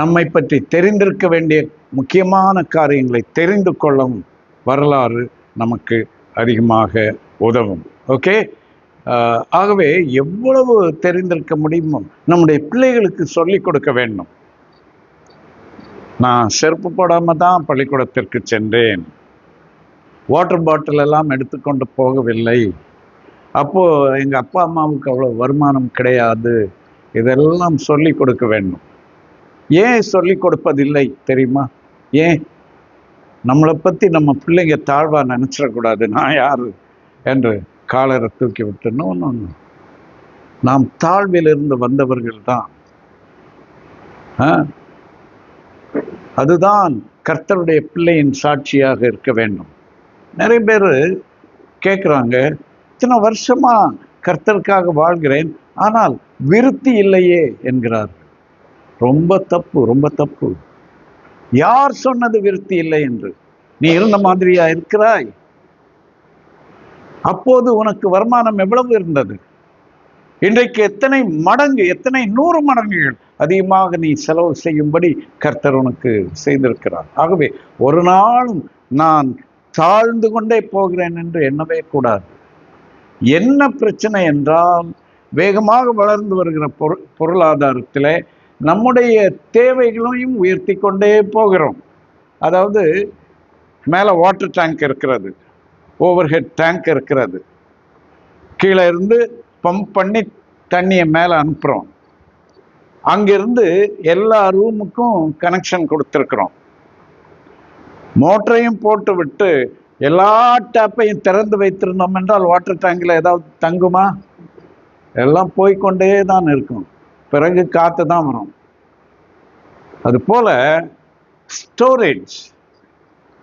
நம்மை பற்றி தெரிந்திருக்க வேண்டிய முக்கியமான காரியங்களை தெரிந்து கொள்ளும் வரலாறு நமக்கு அதிகமாக உதவும். ஓகே ஆகவே எவ்வளவு தெரிந்திருக்க முடியுமோ நம்முடைய பிள்ளைகளுக்கு சொல்லிக் கொடுக்க வேண்டும். நான் செருப்பு போடாமல் தான் பள்ளிக்கூடத்திற்கு சென்றேன். வாட்டர் பாட்டில் எல்லாம் எடுத்துக்கொண்டு போகவில்லை. அப்போ எங்க அப்பா அம்மாவுக்கு அவ்வளவு வருமானம் கிடையாது. இதெல்லாம் சொல்லி கொடுக்க வேண்டும். ஏன் சொல்லி கொடுப்பதில்லை தெரியுமா? ஏன்? நம்மளை பத்தி நம்ம பிள்ளைங்க தாழ்வா நினைச்சிடக்கூடாது. நான் யாரு? என்று காலரை தூக்கி விட்டுன்னு ஒன்று நாம் தாழ்விலிருந்து வந்தவர்கள் தான். அதுதான் கர்த்தருடைய பிள்ளையின் சாட்சியாக இருக்க வேண்டும். நிறைய பேர் கேட்குறாங்க இத்தனை வருஷமா கர்த்தருக்காக வாழ்கிறேன் ஆனால் விருத்தி இல்லையே என்கிறார்கள். ரொம்ப தப்பு ரொம்ப தப்பு. யார் சொன்னது விருத்தி இல்லை என்று? நீ இருந்த மாதிரியா இருக்கிறாய்? அப்போது உனக்கு வருமானம் எவ்வளவு இருந்தது? இன்றைக்கு எத்தனை மடங்கு எத்தனை நூறு மடங்குகள் அதிகமாக நீ செலவு செய்யும்படி கர்த்தர் உனக்கு செய்திருக்கிறார். ஆகவே ஒரு நாளும் நான் தாழ்ந்து கொண்டே போகிறேன் என்று எண்ணவே கூடாது. என்ன பிரச்சனை என்றால் வேகமாக வளர்ந்து வருகிற பொருளாதாரத்தில் நம்முடைய தேவைகளையும் உயர்த்தி கொண்டே போகிறோம். அதாவது மேலே வாட்டர் டேங்க் இருக்கிறது ஓவர்ஹெட் டேங்க் இருக்கிறது. கீழே இருந்து பம்ப் பண்ணி தண்ணியை மேலே அனுப்புகிறோம் அங்கிருந்து எல்லா ரூமுக்கும் கனெக்ஷன் கொடுத்துருக்குறோம். மோட்டரையும் போட்டு விட்டு எல்லா டேப்பையும் திறந்து வைத்திருந்தோம் என்றால் வாட்டர் டேங்கில் ஏதாவது தங்குமா? எல்லாம் போய்கொண்டே தான் இருக்கும். பிறகு காற்று தான் வரும். அது போல ஸ்டோரேஜ்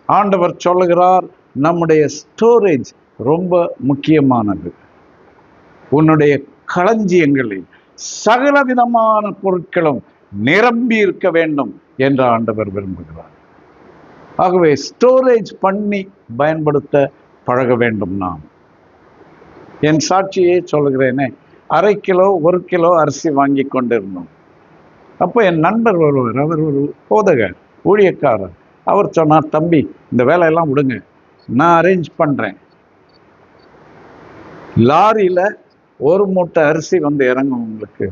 ஆண்டவர் சொல்லுகிறார் நம்முடைய ஸ்டோரேஜ் ரொம்ப முக்கியமானது. உன்னுடைய களஞ்சியங்களில் சகல விதமான பொருட்களும் நிரம்பி இருக்க வேண்டும் என்று ஆண்டவர் விரும்புகிறார். ஆகவே ஸ்டோரேஜ் பண்ணி பயன்படுத்த பழக வேண்டும் நாம். என் சாட்சியே சொல்கிறேனே அரை கிலோ ஒரு கிலோ அரிசி வாங்கி கொண்டிருந்தோம். அப்போ என் நண்பர் ஒருவர் அவர் ஒரு போதகர் ஊழியக்காரர். அவர் சொன்னார் தம்பி இந்த வேலையெல்லாம் விடுங்க. நான் அரேஞ்ச் பண்ணுறேன் லாரியில் ஒரு மூட்டை அரிசி வந்து இறங்கும் உங்களுக்கு.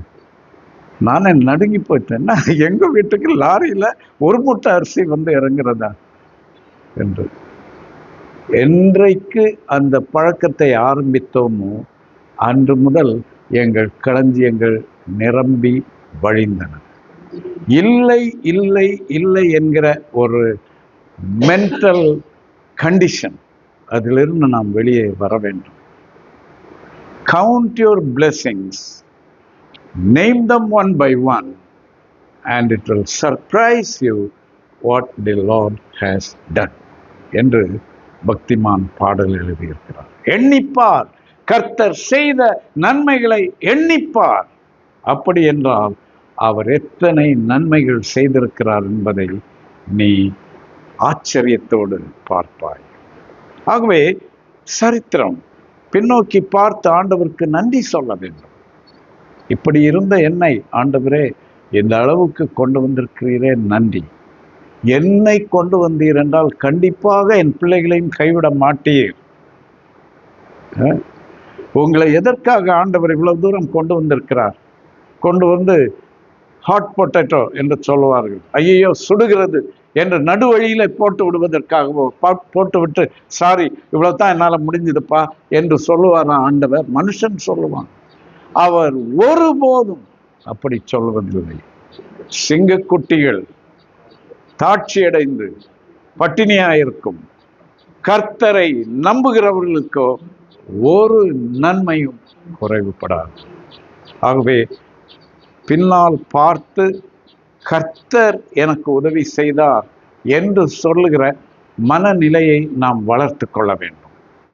நானே நடுங்கி போயிட்டேன்னா எங்கள் வீட்டுக்கு லாரியில் ஒரு மூட்டை அரிசி வந்து இறங்குறதா? என்று. என்றைக்கு அந்த பழக்கத்தை ஆரம்பித்தோமோ அன்று முதல் எங்கள் களஞ்சியங்கள் நிரம்பி வழிந்தன. இல்லை இல்லை இல்லை என்கிற ஒரு மென்டல் கண்டிஷன் அதிலிருந்து நாம் வெளியே வர வேண்டும். Count your blessings name them one by one and it will surprise you what the Lord has done என்று பக்திமான் பாடல் எழுதியிருக்கிறார். எண்ணிப்பார். கர்த்தர் செய்த நன்மைகளை எண்ணிப்பார். அப்படி என்றால் அவர் எத்தனை நன்மைகள் செய்திருக்கிறார் என்பதை நீ ஆச்சரியத்தோடு பார்ப்பாய். ஆகவே சரித்திரம் பின்னோக்கி பார்த்து ஆண்டவருக்கு நன்றி சொல்ல வேண்டும். இப்படி இருந்த என்னை ஆண்டவரே இந்த அளவுக்கு கொண்டு வந்திருக்கிறீரே நன்றி. என்னை கொண்டு வந்தீர் என்றால் கண்டிப்பாக என் பிள்ளைகளையும் கைவிட மாட்டீர். உங்களை எதற்காக ஆண்டவர் இவ்வளவு தூரம் கொண்டு வந்திருக்கிறார்? கொண்டு வந்து ஹாட் பொட்டேட்டோ என்று சொல்லுவார்கள். ஐயையோ சுடுகிறது என்று நடுவழியில் போட்டு விடுவதற்காகவோ போட்டு விட்டு சாரி இவ்வளோ தான் என்னால் முடிஞ்சதுப்பா என்று சொல்லுவார் ஆண்டவர்? மனுஷன் சொல்லுவான். அவர் ஒருபோதும் அப்படி சொல்வதில்லை. சிங்கக்குட்டிகள் தாட்சியடைந்து பட்டினியாயிருக்கும். கர்த்தரை நம்புகிறவர்களுக்கோ ஒரு நன்மையும் குறைவுபடாது. ஆகவே பின்னால் பார்த்து கர்த்தர் எனக்கு உதவி செய்தார் என்று சொல்லுகிற மனநிலையை நாம் வளர்த்து கொள்ள வேண்டும்.